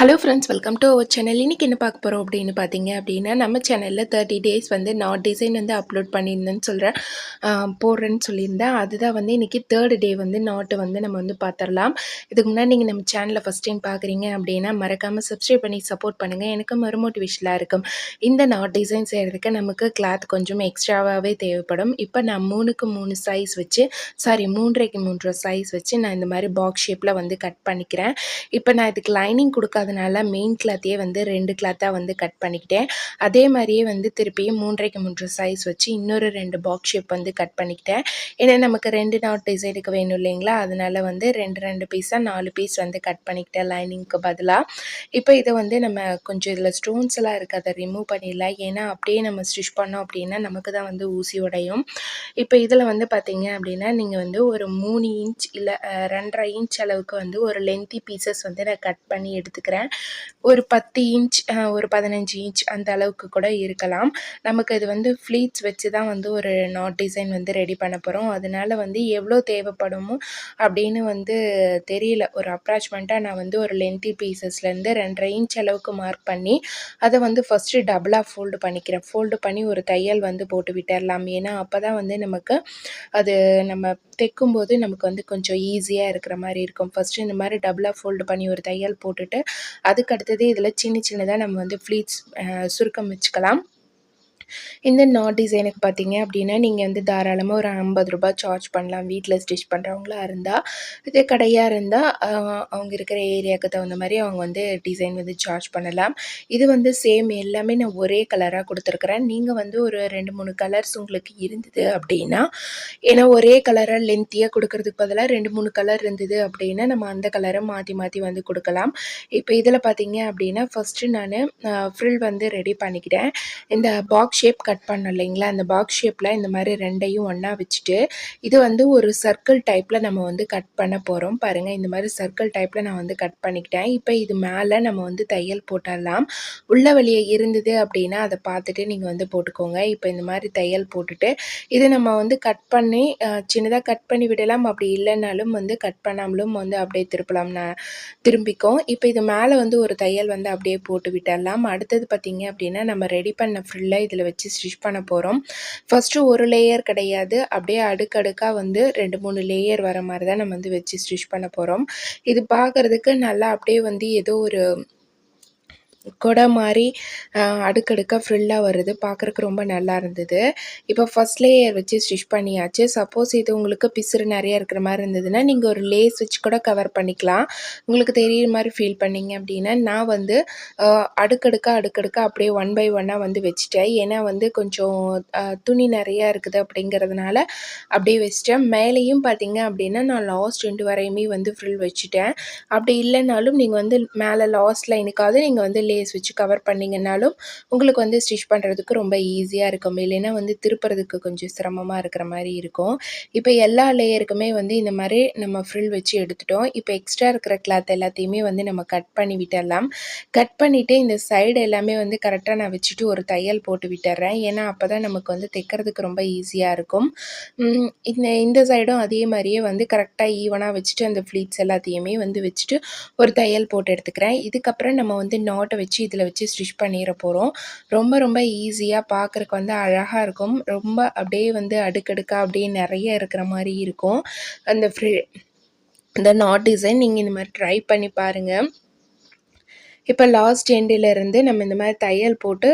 Hello friends welcome to our channel இன்றைக்கி என்ன பார்க்க போகிறோம் அப்படின்னு பார்த்தீங்க அப்படின்னா நம்ம சேனலில் தேர்ட்டி டேஸ் வந்து நான் டிசைன் வந்து அப்லோட் பண்ணியிருந்தேன்னு சொல்கிறேன் போடுறேன்னு சொல்லியிருந்தேன். அதுதான் வந்து இன்றைக்கி தேர்ட் டே வந்து நாட்டு வந்து நம்ம வந்து பார்த்துடலாம். இதுக்கு முன்னாடி நீங்கள் நம்ம சேனலை ஃபஸ்ட் டைம் பார்க்குறீங்க அப்படின்னா மறக்காமல் சப்ஸ்கிரைப் பண்ணி சப்போர்ட் பண்ணுங்கள் எனக்கு மறுமோட்டிவேஷனாக இருக்கும். இந்த நாட் டிசைன் செய்கிறதுக்கு நமக்கு கிளாத் கொஞ்சம் எக்ஸ்ட்ராவாகவே தேவைப்படும். இப்போ நான் மூணுக்கு மூணு சைஸ் வச்சு சாரி மூன்றரைக்கு மூன்று சைஸ் வச்சு நான் இந்த மாதிரி பாக்ஸ் ஷேப்பில் வந்து கட் பண்ணிக்கிறேன். இப்போ நான் இதுக்கு லைனிங் அதனால் மெயின் கிளாத்தையே வந்து ரெண்டு கிளாத்தாக வந்து கட் பண்ணிக்கிட்டேன். அதே மாதிரியே வந்து திருப்பியும் மூன்றைக்கு மூன்று சைஸ் வச்சு இன்னொரு ரெண்டு பாக்ஸ் ஷேப் வந்து கட் பண்ணிக்கிட்டேன். ஏன்னா நமக்கு ரெண்டு நாட் டிசைனுக்கு வேணும் இல்லைங்களா? அதனால் வந்து ரெண்டு ரெண்டு பீஸாக நாலு பீஸ் வந்து கட் பண்ணிக்கிட்டேன் லைனிங்க்கு பதிலாக இப்போ இதை வந்து நம்ம கொஞ்சம் இதில் ஸ்டோன்ஸ் எல்லாம் இருக்குது அதை ரிமூவ் பண்ணிடலாம். ஏன்னா அப்படியே நம்ம ஸ்டிச் பண்ணோம் அப்படின்னா நமக்கு தான் வந்து ஊசி உடையும். இப்போ இதில் வந்து பார்த்தீங்க அப்படின்னா நீங்கள் வந்து ஒரு மூணு இன்ச் இல்லை ரெண்டரை இன்ச் அளவுக்கு வந்து ஒரு லென்த்தி பீசஸ் வந்து நான் கட் பண்ணி எடுத்துக்கிறேன். ஒரு பத்து இன்ச் ஒரு பதினஞ்சு இன்ச் அந்த அளவுக்கு கூட இருக்கலாம். நமக்கு இது வந்து ஃப்ளீட்ஸ் வச்சு தான் வந்து ஒரு நாட் டிசைன் வந்து ரெடி பண்ண போகிறோம் அதனால வந்து எவ்வளோ தேவைப்படுமோ அப்படின்னு வந்து தெரியல. ஒரு அப்ராச்மெண்ட்டாக நான் வந்து ஒரு லென்த்தி பீசஸ்லேருந்து ரெண்டரை இன்ச் அளவுக்கு மார்க் பண்ணி அதை வந்து ஃபஸ்ட்டு டபுளாக ஃபோல்டு பண்ணிக்கிறேன். ஃபோல்டு பண்ணி ஒரு தையல் வந்து போட்டு விட்டுடலாம் ஏன்னா அப்போ தான் வந்து நமக்கு அது நம்ம தைக்கும்போது நமக்கு வந்து கொஞ்சம் ஈஸியாக இருக்கிற மாதிரி இருக்கும். ஃபஸ்ட்டு இந்த மாதிரி டபுளாக ஃபோல்டு பண்ணி ஒரு தையல் போட்டுட்டு அதுக்கு அடுத்தது இதில் சின்ன சின்னதாக நம்ம வந்து ஃப்ளீட்ஸ் சுருக்கம் வச்சுக்கலாம். இந்த நாட் டிசைனுக்கு பார்த்தீங்க அப்படின்னா நீங்கள் வந்து தாராளமாக ஒரு ஐம்பது ரூபாய் சார்ஜ் பண்ணலாம். வீட்டில் ஸ்டிச் பண்ணுறவங்களா இருந்தால் இதே கடையாக இருந்தால் அவங்க இருக்கிற ஏரியாவுக்கு தகுந்த மாதிரி அவங்க வந்து டிசைன் வந்து சார்ஜ் பண்ணலாம். இது வந்து சேம் எல்லாமே நான் ஒரே கலராக கொடுத்துருக்குறேன். நீங்கள் வந்து ஒரு ரெண்டு மூணு கலர்ஸ் உங்களுக்கு இருந்தது அப்படின்னா ஏன்னா ஒரே கலராக லென்த்தியாக கொடுக்கறதுக்கு பதிலாக ரெண்டு மூணு கலர் இருந்தது அப்படின்னா நம்ம அந்த கலரை மாற்றி மாற்றி வந்து கொடுக்கலாம். இப்போ இதில் பார்த்தீங்க அப்படின்னா ஃபஸ்ட்டு நான் ஃப்ரில் வந்து ரெடி பண்ணிக்கிட்டேன். இந்த பாக்ஸ் ஷேப் கட் பண்ணோம் இல்லைங்களா? அந்த பாக்ஸ் ஷேப்பில் இந்த மாதிரி ரெண்டையும் ஒன்றா வச்சுட்டு இது வந்து ஒரு சர்க்கிள் டைப்பில் நம்ம வந்து கட் பண்ண போகிறோம் பாருங்கள் இந்த மாதிரி சர்க்கிள் டைப்பில் நான் வந்து கட் பண்ணிக்கிட்டேன். இப்போ இது மேலே நம்ம வந்து தையல் போட்டுடலாம். உள்ள வழியே இருந்தது அப்படின்னா அதை பார்த்துட்டு நீங்கள் வந்து போட்டுக்கோங்க. இப்போ இந்த மாதிரி தையல் போட்டுட்டு இது நம்ம வந்து கட் பண்ணி சின்னதாக கட் பண்ணி விடலாம். அப்படி இல்லைனாலும் வந்து கட் பண்ணாமலும் வந்து அப்படியே திருப்பலாம். நான் திரும்பிக்கும். இப்போ இது மேலே வந்து ஒரு தையல் வந்து அப்படியே போட்டு விட்டுடலாம். அடுத்தது பார்த்திங்க அப்படின்னா நம்ம ரெடி பண்ண ஃப்ரில்லை இதில் வச்சு ஸ்டிச் பண்ண போகிறோம் ஃபஸ்ட்டு ஒரு லேயர் கிடையாது. அப்படியே அடுக்கடுக்காக வந்து ரெண்டு மூணு லேயர் வர மாதிரி தான் நம்ம வந்து வச்சு ஸ்டிச் பண்ண போகிறோம் இது பார்க்குறதுக்கு நல்லா அப்படியே வந்து ஏதோ ஒரு கொடை மாதிரி அடுக்கடுக்காக ஃப்ரில்லாக வருது. பார்க்குறக்கு ரொம்ப நல்லா இருந்தது. இப்போ ஃபஸ்ட் லேயர் வச்சு ஸ்டிச் பண்ணியாச்சு. சப்போஸ் இது உங்களுக்கு பிசுறு நிறைய இருக்கிற மாதிரி இருந்ததுன்னா நீங்கள் ஒரு லேஸ் வச்சு கூட கவர் பண்ணிக்கலாம். உங்களுக்கு தெரியுற மாதிரி ஃபீல் பண்ணிங்க அப்படின்னா நான் வந்து அடுக்கடுக்காக அடுக்கடுக்காக அப்படியே ஒன் பை ஒன்னாக வந்து வச்சுட்டேன். ஏன்னா வந்து கொஞ்சம் துணி நிறையா இருக்குது அப்படிங்கிறதுனால அப்படியே வச்சுட்டேன். மேலேயும் பார்த்தீங்க அப்படின்னா நான் லாஸ்ட் ரெண்டு வரையுமே வந்து ஃப்ரில் வச்சுட்டேன். அப்படி இல்லைனாலும் நீங்கள் வந்து மேலே லாஸ்ட் லைனுக்காவது நீங்கள் வந்து லேஸ் வச்சு கவர் பண்ணிங்கனாலும் உங்களுக்கு வந்து ஸ்டிச் பண்ணுறதுக்கு ரொம்ப ஈஸியாக இருக்கும். இல்லைன்னா வந்து திருப்புறதுக்கு கொஞ்சம் சிரமமாக இருக்கிற மாதிரி இருக்கும். இப்போ எல்லா லேயருக்குமே வந்து இந்த மாதிரி நம்ம ஃப்ரில் வச்சு எடுத்துட்டோம். இப்போ எக்ஸ்ட்ரா இருக்கிற கிளாத் எல்லாத்தையுமே வந்து நம்ம கட் பண்ணி விட்டுடலாம். கட் பண்ணிவிட்டு இந்த சைடு எல்லாமே வந்து கரெக்டாக நான் வச்சுட்டு ஒரு தையல் போட்டு விட்டுறேன். ஏன்னா அப்போ தான் நமக்கு வந்து தைக்கிறதுக்கு ரொம்ப ஈஸியாக இருக்கும். இந்த இந்த சைடும் அதே மாதிரியே வந்து கரெக்டாக ஈவனாக வச்சுட்டு அந்த ஃப்ளீட்ஸ் எல்லாத்தையுமே வந்து வச்சுட்டு ஒரு தையல் போட்டு எடுத்துக்கிறேன். இதுக்கப்புறம் நம்ம வந்து நாட்டை வச்சு இதில் வச்சு ஸ்டிச் பண்ணிட போகிறோம் ரொம்ப ரொம்ப ஈஸியாக பார்க்குறக்கு வந்து அழகாக இருக்கும். ரொம்ப அப்படியே வந்து அடுக்கடுக்காக அப்படியே நிறைய இருக்கிற மாதிரி இருக்கும். அந்த ஃப்ரீ இந்த நாட் டிசைன் நீங்கள் இந்த மாதிரி ட்ரை பண்ணி பாருங்கள் இப்போ லாஸ்ட் எண்டிலிருந்து நம்ம இந்த மாதிரி தையல் போட்டு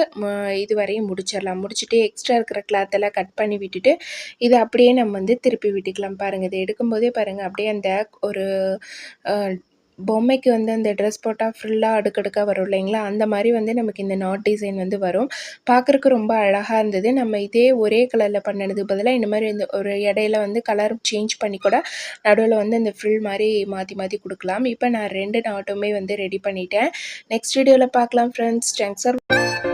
இது வரையும் முடிச்சிடலாம். முடிச்சுட்டு எக்ஸ்ட்ரா இருக்கிற கிளாத்தெல்லாம் கட் பண்ணி விட்டுட்டு இதை அப்படியே நம்ம வந்து திருப்பி விட்டுக்கலாம் பாருங்கள் இதை எடுக்கும்போதே பாருங்கள் அப்படியே அந்த ஒரு பொம்மைக்கு வந்து அந்த ட்ரெஸ் போட்டால் ஃபுல்லாக அடுக்கடுக்காக வரும் இல்லைங்களா? அந்த மாதிரி வந்து நமக்கு இந்த நாட் டிசைன் வந்து வரும். பார்க்குறக்கு ரொம்ப அழகாக இருந்தது. நம்ம இதே ஒரே கலரில் பண்ணினதுக்கு பதிலாக இந்த மாதிரி இந்த ஒரு இடையில வந்து கலர் சேஞ்ச் பண்ணி கூட நடுவில் வந்து இந்த ஃபில் மாதிரி மாற்றி மாற்றி கொடுக்கலாம். இப்போ நான் ரெண்டு நாட்டுமே வந்து ரெடி பண்ணிட்டேன். நெக்ஸ்ட் வீடியோவில் பார்க்கலாம் ஃப்ரெண்ட்ஸ் தேங்க்ஸ் ஃபார்